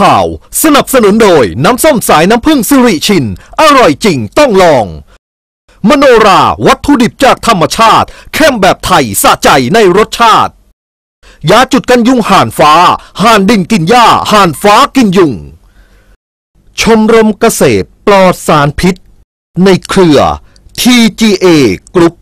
ข่าว สนับสนุนโดยน้ำส้มสายน้ำผึ้งสิริชิน อร่อยจริงต้องลอง มโนราวัตถุดิบจากธรรมชาติ เข้มแบบไทยสะใจในรสชาติ ยาจุดกันยุงห่านฟ้า ห่านดินกินหญ้า ห่านฟ้ากินยุง ชมรมเกษตรปลอดสารพิษ ในเครือ TGA กรุ๊ป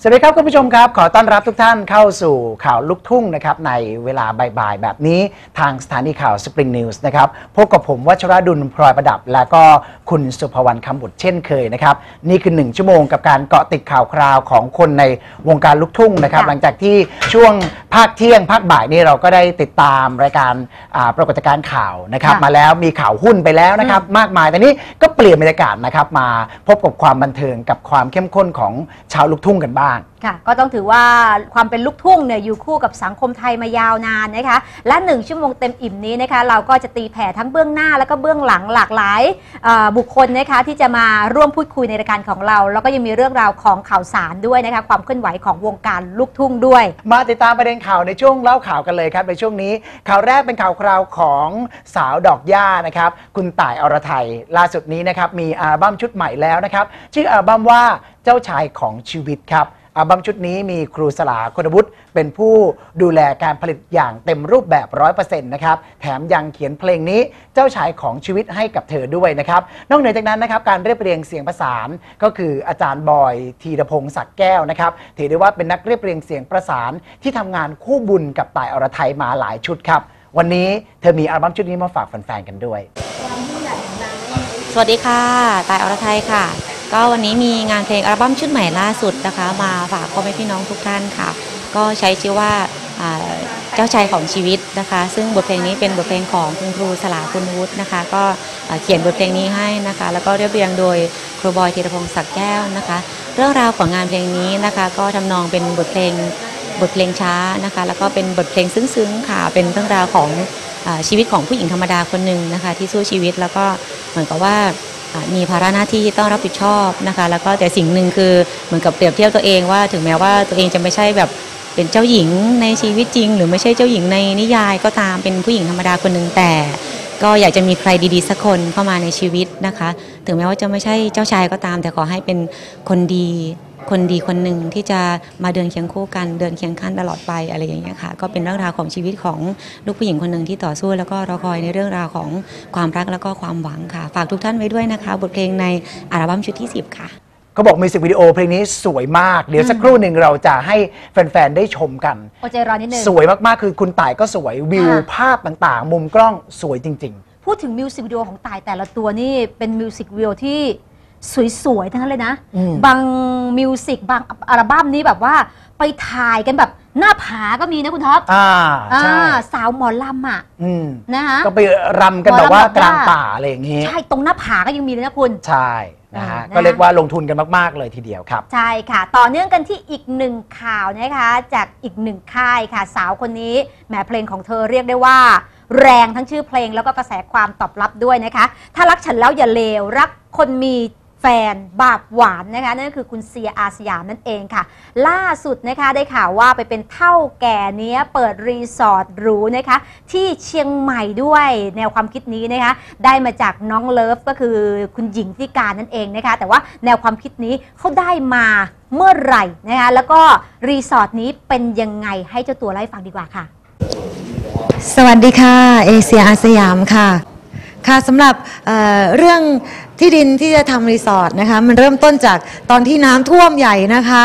สวัสดีครับคุณผู้ชมครับ ขอต้อนรับทุกท่านเข้าสู่ข่าวลุกทุ่งนะครับในเวลาบ่ายๆ แบบนี้ทางสถานีข่าว Spring News นะครับพบกับผมวัชรดุลพลอยประดับ และก็คุณสุภวรรณคำบุตรเช่นเคยนะครับ นี่คือหนึ่งชั่วโมงกับการเกาะติดข่าวคราวของคนในวงการลุกทุ่งนะครับค่ะหลังจากที่ช่วงภาคเที่ยงภาคบ่ายนี่เราก็ได้ติดตามรายการอ่าปรากฏการณ์ข่าวนะครับค่ะมาแล้วมีข่าวหุ้นไปแล้วนะครับมากมายแต่นี้ก็เปลี่ยนบรรยากาศนะครับมาพบกับความบันเทิงกับความเข้มข้นของชาวลุกทุ่งกันบ้างค่ะ ก็ต้องถือว่าความเป็นลูกทุ่งเนี่ยอยู่คู่กับสังคมไทยมายาวนานนะคะ และ1ชั่วโมงเต็มอิ่มนี้นะคะเราก็จะตีแผ่ทั้งเบื้องหน้าแล้วก็เบื้องหลังหลากหลายเอ่อบุคคลนะคะที่จะมาร่วมพูดคุยในรายการของเรา แล้วก็ยังมีเรื่องราวของข่าวสารด้วยนะคะความเคลื่อนไหวของวงการลูกทุ่งด้วย มาติดตามประเด็นข่าวในช่วงเล่าข่าวกันเลยครับ ในช่วงนี้ข่าวแรกเป็นข่าวคราวของสาวดอกย่านะครับคุณต่ายอรไทยล่าสุดนี้นะครับมีอัลบั้มชุดใหม่แล้วนะครับชื่ออัลบั้มว่าเจ้าชายของชีวิตครับ อัลบั้มชุดนี้มีครูสลาคุณวุฒิเป็นผู้ดูแลการผลิตอย่างเต็มรูปแบบ 100%นะครับ แถมยังเขียนเพลงนี้เจ้าชายของชีวิตให้กับเธอด้วยนะครับ นอกเหนือจากนั้นนะครับ การเรียบเรียงเสียงประสานก็คืออาจารย์บอยธีรพงศ์ศักแก้วนะครับ ถือได้ว่าเป็นนักเรียบเรียงเสียงประสานที่ทำงานคู่บุญกับต่ายอรไทยมาหลายชุดครับ วันนี้เธอมีอัลบั้มชุดนี้มาฝากแฟนๆกันด้วย สวัสดีค่ะ ตายอรไทยค่ะ ก็วันนี้มีงานเพลงอัลบั้มชุดใหม่ล่าสุดนะคะ มาฝากพ่อแม่พี่น้องทุกท่านค่ะ ก็ใช้ชื่อว่าเจ้าชายของชีวิตนะคะ ซึ่งบทเพลงนี้เป็นบทเพลงของคุณครูสลาคุณวุฒินะคะ ก็เขียนบทเพลงนี้ให้นะคะ แล้วก็เรียบเรียงโดยครูบอยธีรพงศ์ศักดิ์แก้วนะคะ เรื่องราวของงานเพลงนี้นะคะ ก็ทำนองเป็นบทเพลงบทเพลงช้านะคะ แล้วก็เป็นบทเพลงซึ้งๆค่ะ เป็นเรื่องราวของอชีวิตของผู้หญิงธรรมดาคนหนึ่งนะคะ ที่สู้ชีวิตแล้วก็เหมือนกับว่า มีภาระหน้าที่ที่ต้องรับผิดชอบนะคะ แล้วก็แต่สิ่งหนึ่งคือเหมือนกับเปรียบเทียบตัวเองว่า ถึงแม้ว่าตัวเองจะไม่ใช่แบบเป็นเจ้าหญิงในชีวิตจริง หรือไม่ใช่เจ้าหญิงในนิยายก็ตามเป็นผู้หญิงธรรมดาคนหนึ่งแต่ ก็อยากจะมีใครดีๆสักคนเข้ามาในชีวิตนะคะ ถึงแม้ว่าจะไม่ใช่เจ้าชายก็ตาม แต่ขอให้เป็นคนดี คนดีคนหนึ่งที่จะมาเดินเคียงคู่กันเดินเคียงข้างตลอดไปอะไรอย่างเงี้ยค่ะ ก็เป็นเรื่องราวของชีวิตของลูกผู้หญิงคนหนึ่งที่ต่อสู้ แล้วก็รอคอยในเรื่องราวของความรักแล้วก็ความหวังค่ะ ฝากทุกท่านไว้ด้วยนะคะ บทเพลงในอัลบั้มชุดที่ 10 ค่ะ เขาบอกมิวสิกวิดีโอเพลงนี้สวยมาก เดี๋ยวสักครู่หนึ่งเราจะให้แฟน ๆ ได้ชมกันโอใจรอนิดนึง สวยมาก ๆ คือคุณต่ายก็สวยวิวค่ะ ภาพต่างๆ มุมกล้องสวยจริง พูดถึงมิวสิกวิดีโอของตายแต่ละตัวนี่เป็นมิวสิกวิดีโอที่สวยๆ ทั้งนั้นเลยนะ อืม บางมิวสิกบางอัลบั้มนี้แบบว่าไปถ่ายกันแบบหน้าผาก็มีนะคุณท็อปๆ อ่าใช่อ่าสาวหมอลำอะอืมนะคะ ก็ไปรำกันแบบว่าหมอลำแบบกลางว่าป่าอะไรอย่างงี้ ใช่ตรงหน้าผาก็ยังมีเลยนะคุณ ใช่ นะฮะอ่านะคะก็เรียกว่าลงทุนกันมากๆ เลยทีเดียวครับ ใช่ค่ะ ต่อเนื่องกันที่อีกหนึ่งข่าวนะคะ จากอีกหนึ่งค่ายค่ะ สาวคนนี้แหมเพลงของเธอเรียกได้ว่า แรงทั้งชื่อเพลงแล้วก็กระแสความตอบรับด้วยนะคะ ถ้ารักฉันแล้วอย่าเลวรักคนมี แฟนบาปหวานนะคะนั่นก็คือคุณเซียอาสยามนั่นเองค่ะ ล่าสุดนะคะได้ข่าวว่าไปเป็นเท่าแก่เนี้ยเปิดรีสอร์ทหรูนะคะที่เชียงใหม่ด้วยแนวความคิดนี้นะคะได้มาจากน้องเลิฟก็คือคุณหญิงที่การนั่นเองนะคะแต่ว่าแนวความคิดนี้เขาได้มาเมื่อไหร่นะคะแล้วก็รีสอร์ทนี้เป็นยังไงให้เจ้าตัวเล่าให้ฟังดีกว่าค่ะ สวัสดีค่ะ เอเชียอาสยามค่ะ ค่ะสำหรับเอ่อเรื่องที่ดินที่จะทำรีสอร์ทนะคะมันเริ่มต้นจากตอนที่น้ำท่วมใหญ่นะคะ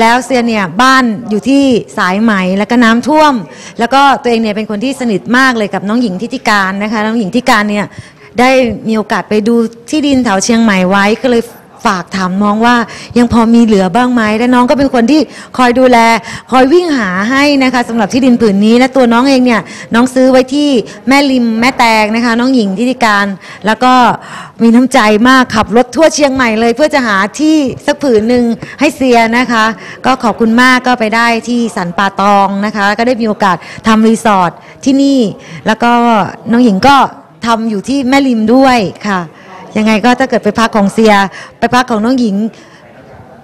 แล้วเซียนเนี่ยบ้านอยู่ที่สายไหมแล้วก็น้ำท่วม แล้วก็ตัวเองเนี่ยเป็นคนที่สนิทมากเลยกับน้องหญิงทิติการนะคะน้องหญิงทิติการเนี่ยได้มีโอกาสไปดูที่ดินแถวเชียงใหม่ไว้ก็เลย ฝากถามน้องว่ายังพอมีเหลือบ้างไหมและน้องก็เป็นคนที่คอยดูแล คอยวิ่งหาให้นะคะสำหรับที่ดินผืนนี้และตัวน้องเองเนี่ยน้องซื้อไว้ที่แม่ริมแม่แตงนะคะ น้องหญิงทิติการ แล้วก็มีน้ำใจมากขับรถทั่วเชียงใหม่เลย เพื่อจะหาที่สักผืนหนึ่งให้เซียนะคะ ก็ขอบคุณมากก็ไปได้ที่สันป่าตองนะคะ ก็ได้มีโอกาสทำรีสอร์ทที่นี่ แล้วก็น้องหญิงก็ทำอยู่ที่แม่ริมด้วยค่ะ ยังไงก็ถ้าเกิดไปพักของเซีย ไปพักของน้องหญิง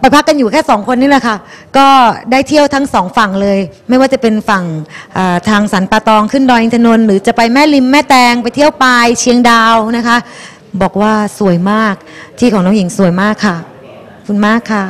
ไปพักกันอยู่แค่สองคนนี่แหละค่ะ ก็ได้เที่ยวทั้งสองฝั่งเลย ไม่ว่าจะเป็นฝั่งอ่าทางสันป่าตองขึ้นดอยอินทนนท์หรือจะไปแม่ริมแม่แตงไปเที่ยวปลายเชียงดาวนะคะ บอกว่าสวยมากที่ของน้องหญิงสวยมากค่ะขอบคุณมากค่ะ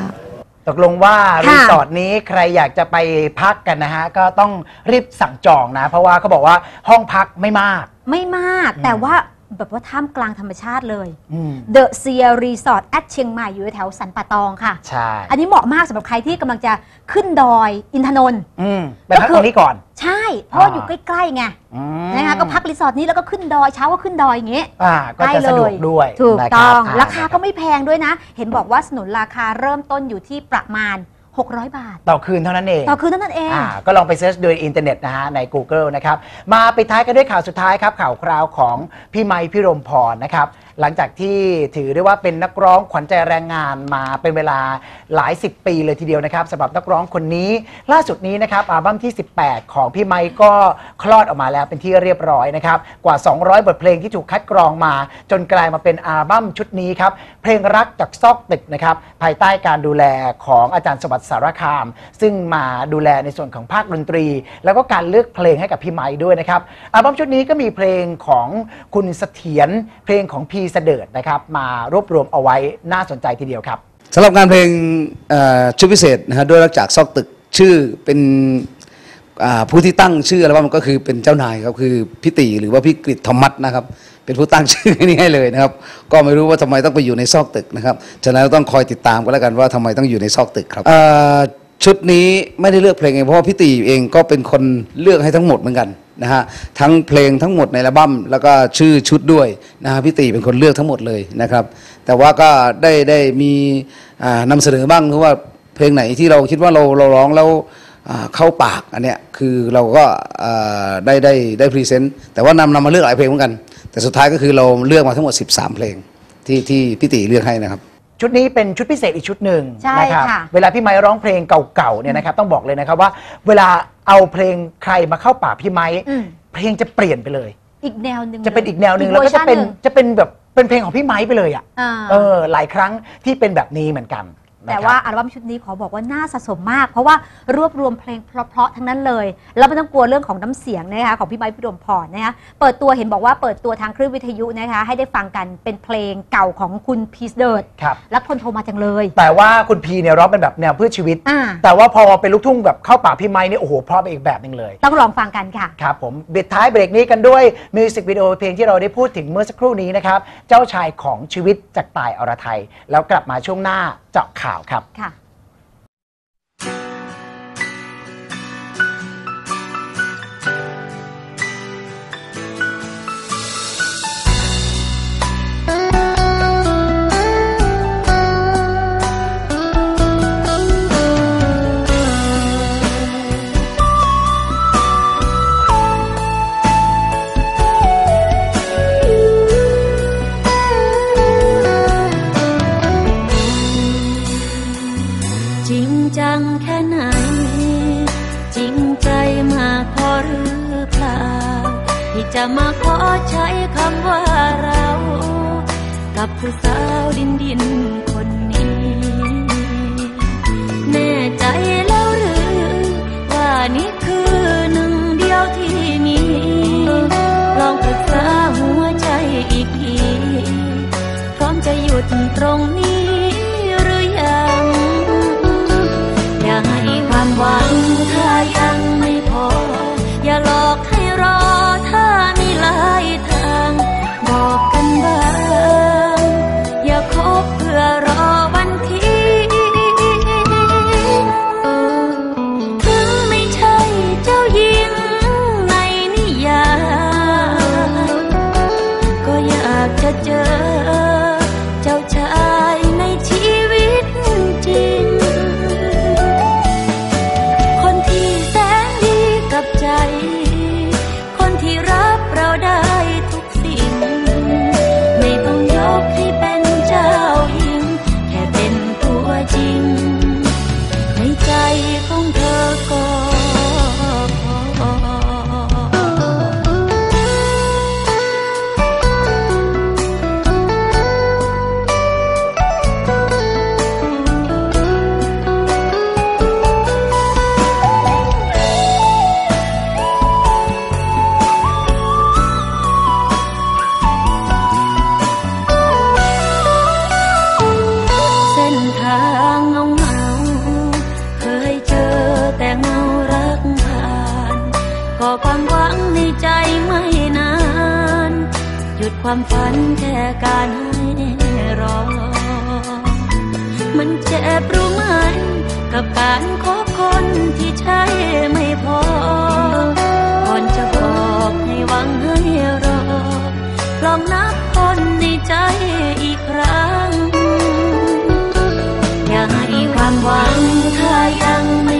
ตกลงว่าค่ะรีสอร์ทนี้ใครอยากจะไปพักกันนะฮะ ก็ต้องรีบสั่งจองนะ เพราะว่าเขาบอกว่าห้องพักไม่มาก ไม่มากแต่ว่า แบบว่าท่ามกลางธรรมชาติเลยอืม The Sea Resort at เชียงใหม่อยู่แถวสันป่าตองค่ะ ใช่ อันนี้เหมาะมากสำหรับใครที่กำลังจะขึ้นดอยอินทนนท์อืมไปพักตรงนี้ก่อน ใช่ เพราะว่าอ่าอยู่ใกล้ๆไงอืมนะคะก็พักรีสอร์ทนี้แล้วก็ขึ้นดอยเช้าก็ขึ้นดอยอย่างเงี้ยอ่าก็จะสะดวกด้วย ถูกนะคต้รัอบงอ่ราคาก็ไม่แพงด้วยนะ เห็นบอกว่าสนุนราคาเริ่มต้นอยู่ที่ประมาณ 600 บาท ต่อคืนเท่านั้นเองต่อคืนเท่านั้นเอง อ่าก็ลองไปเซิร์ชดูในอินเทอร์เน็ตนะฮะใน Google นะครับ มาปิดท้ายกันด้วยข่าวสุดท้ายครับข่าวคราวของพี่ไม้พี่รมพรนะครับ หลังจากที่ถือได้ว่าเป็นนักร้องขวัญใจแรงงานมาเป็นเวลาหลาย 10 ปีเลยทีเดียวนะครับสำหรับนักร้องคนนี้ล่าสุดนี้นะครับอัลบั้มที่ 18 ของพี่ไม้ก็คลอดออกมาแล้วเป็นที่เรียบร้อยนะครับกว่า 200 บทเพลงที่ถูกคัดกรองมา จนกลายมาเป็นอัลบั้มชุดนี้ครับเพลงรักจากซอกตึกนะครับภายใต้การดูแลของอาจารย์สวัสดิ์สารคาม ซึ่งมาดูแลในส่วนของภาคดนตรี แล้วก็การเลือกเพลงให้กับพี่ไม้ด้วยนะครับอัลบั้มชุดนี้ก็มีเพลงของคุณเสถียรเพลงของพีเสดิร์ดนะครับมารวบรวมเอาไว้น่าสนใจทีเดียวครับสำหรับงานเพลงชุดพิเศษนะฮะด้วยรักจากซอกตึกชื่อเป็น ผู้ที่ตั้งชื่ออัลบั้มก็คือเป็นเจ้านายครับคือพี่ตีหรือว่าพี่กฤษธรรมัตนะครับ เป็นผู้ตั้งชื่อนี้ให้เลยนะครับ ก็ไม่รู้ว่าทำไมต้องไปอยู่ในซอกตึกนะครับฉะนั้นเราต้องคอยติดตามกันแล้วกันว่าทำไมต้องอยู่ในซอกตึกครับชุดนี้ไม่ได้เลือกเพลงเองเพราะว่าพี่ตีเองก็เป็นคนเลือกให้ทั้งหมดเหมือนกันนะฮะทั้งเพลงทั้งหมดในอัลบั้มแล้วก็ชื่อชุดด้วยนะฮะพี่ตีเป็นคนเลือกทั้งหมดเลยนะครับ แต่ว่าก็ได้ได้มีอ่านำเสนอบ้างคือว่าเพลงไหนที่เราคิดว่าเราเราร้องแล้ว เข้าปากอันเนี้ยคือเราก็อ่าได้ได้ได้พรีเซนต์แต่ว่านำนำมาเลือกหลายเพลงเหมือนกัน แต่สุดท้ายก็คือเราเลือกมาทั้งหมด 13 เพลงที่ที่พี่ตีเลือกให้นะครับชุดนี้เป็นชุดพิเศษอีกชุดหนึ่งใช่นะครับค่ะเวลาพี่ไม้ร้องเพลงเก่าๆเนี่ยนะครับต้องบอกเลยนะครับว่า เวลาเอาเพลงใครมาเข้าปากพี่ไม้อืมเพลงจะเปลี่ยนไปเลย อีกแนวหนึ่งจะเป็นอีกแนวหนึ่งอีแล้วก็จะเป็นวอร์ชัหงจะเป็นแบบเป็นเพลงของพี่ไม้ไปเลยอะอ่าเออหลายครั้งที่เป็นแบบนี้เหมือนกันนะ แต่ครับว่าอัลบั้มชุดนี้ขอบอกว่าน่าสะสมมาก เพราะว่ารวบรวมเพลงเพราะๆทั้งนั้นเลย แล้วไม่ต้องกลัวเรื่องของน้ำเสียงนะคะของพี่ไม้พี่ดมพรนะคะเปิดตัวเห็นบอกว่าเปิดตัวทางคลื่นวิทยุนะคะให้ได้ฟังกันเป็นเพลงเก่าของคุณพีซเดิร์ดครับแล้วคนโทรมาจังเลย แต่ว่าคุณพีเนี่ยร้องเป็นแบบแนวเพื่อชีวิตอ่าแต่ว่าพอเป็นลูกทุ่งแบบเข้าปากพี่ไม้เนี่ยโอ้โหเพราะไปอีกแบบหนึ่งเลย ต้องลองฟังกันค่ะครับผมปิดท้ายเบรกนี้กันด้วยมิวสิกวิดีโอเพลงที่เราได้พูดถึงเมื่อสักครู่นี้นะครับเจ้าชายของชีวิตจากตายอรไทยแล้วกลับมาช่วงหน้าเจาะข่าวครับ ผู้สาวดินดินคนนี้ แน่ใจแล้วหรือ ว่านี่คือหนึ่งเดียวที่มี ลองปรึกษาหัวใจอีกที พร้อมจะหยุดตรงนี้ กับการคบคนที่ใช่ไม่พอก่อนจะบอกให้หวังให้รอ ลองนับคนในใจอีกครั้ง อย่าให้ความหวังถ้ายังไม่